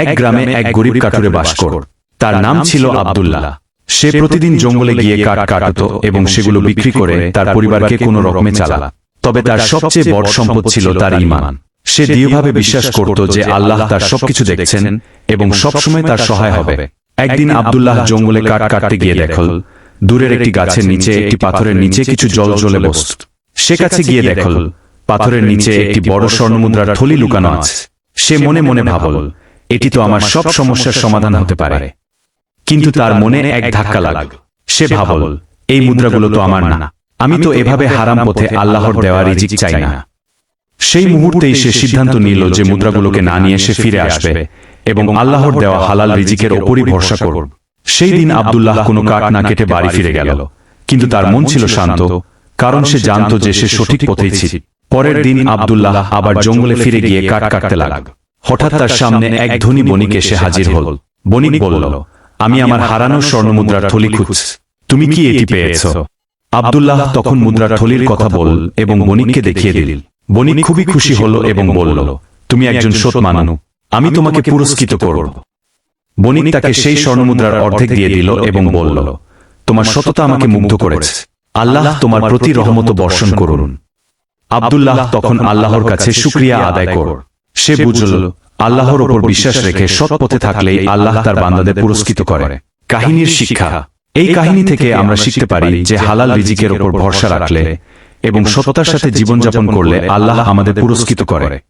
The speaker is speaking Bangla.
এক গ্রামে এক গরিব কাঠুরে বাস কর। তার নাম ছিল আব্দুল্লাহ। সে প্রতিদিন জঙ্গলে গিয়ে কাঠ কাটত এবং সেগুলো বিক্রি করে তার পরিবারকে কোনো রকমে চালা। তবে তার সবচেয়ে বড় সম্পদ ছিল তার ইমান। সে দৃঢ়ভাবে বিশ্বাস করত যে আল্লাহ তার সবকিছু দেখছেন এবং সবসময় তার সহায় হবে। একদিন আবদুল্লাহ জঙ্গলে কাঠ কাটতে গিয়ে দেখল দূরের একটি গাছের নিচে একটি পাথরের নিচে কিছু জল জ্বলে বসত সে কাছে গিয়ে দেখল পাথরের নিচে একটি বড় স্বর্ণমুদ্রার থলি লুকানো আছে সে মনে মনে ভাবল এটি তো আমার সব সমস্যার সমাধান হতে পারে। কিন্তু তার মনে এক ধাক্কা লাগ। সে ভাবল, এই মুদ্রাগুলো তো আমার না। আমি তো এভাবে হারাম পথে আল্লাহর দেওয়া রিজিক চাই না। সেই মুহূর্তেই সে সিদ্ধান্ত নিল যে মুদ্রাগুলোকে না নিয়ে সে ফিরে আসবে এবং আল্লাহর দেওয়া হালাল রিজিকের ওপরই ভরসা করব। সেই দিন আবদুল্লাহ কোনো কাঠ না কেটে বাড়ি ফিরে গেল। কিন্তু তার মন ছিল শান্ত, কারণ সে জানত যে সে সঠিক পথেই ছিল। পরের দিন আব্দুল্লাহ আবার জঙ্গলে ফিরে গিয়ে কাঠ কাটতে লাগ হঠাৎ তার সামনে এক ধনী বণিক এসে হাজির হল। বণিক বলল আমি আমার হারানো স্বর্ণমুদ্রার থলি খুঁজ তুমি কি এটি পেয়েছ? আব্দুল্লাহ তখন মুদ্রার থলির কথা বল এবং বণিককে দেখিয়ে দিল। বণিক খুবই খুশি হল এবং বলল তুমি একজন সৎ মানু। আমি তোমাকে পুরস্কৃত করব। বণিক তাকে সেই স্বর্ণমুদ্রার অর্ধেক দিয়ে দিল এবং বলল তোমার সততা আমাকে মুগ্ধ করেছে। আল্লাহ তোমার প্রতি রহমত বর্ষণ করুন। আব্দুল্লাহ তখন আল্লাহর কাছে শুক্রিয়া আদায় কর সে বুঝল আল্লাহর ওপর বিশ্বাস রেখে সৎ পথে থাকলেই আল্লাহ তার বান্দাদের পুরস্কৃত করে। কাহিনীর শিক্ষা। এই কাহিনী থেকে আমরা শিখতে পারি যে হালাল রিজিকের ওপর ভরসা রাখলে এবং সততার সাথে জীবনযাপন করলে আল্লাহ আমাদের পুরস্কৃত করে।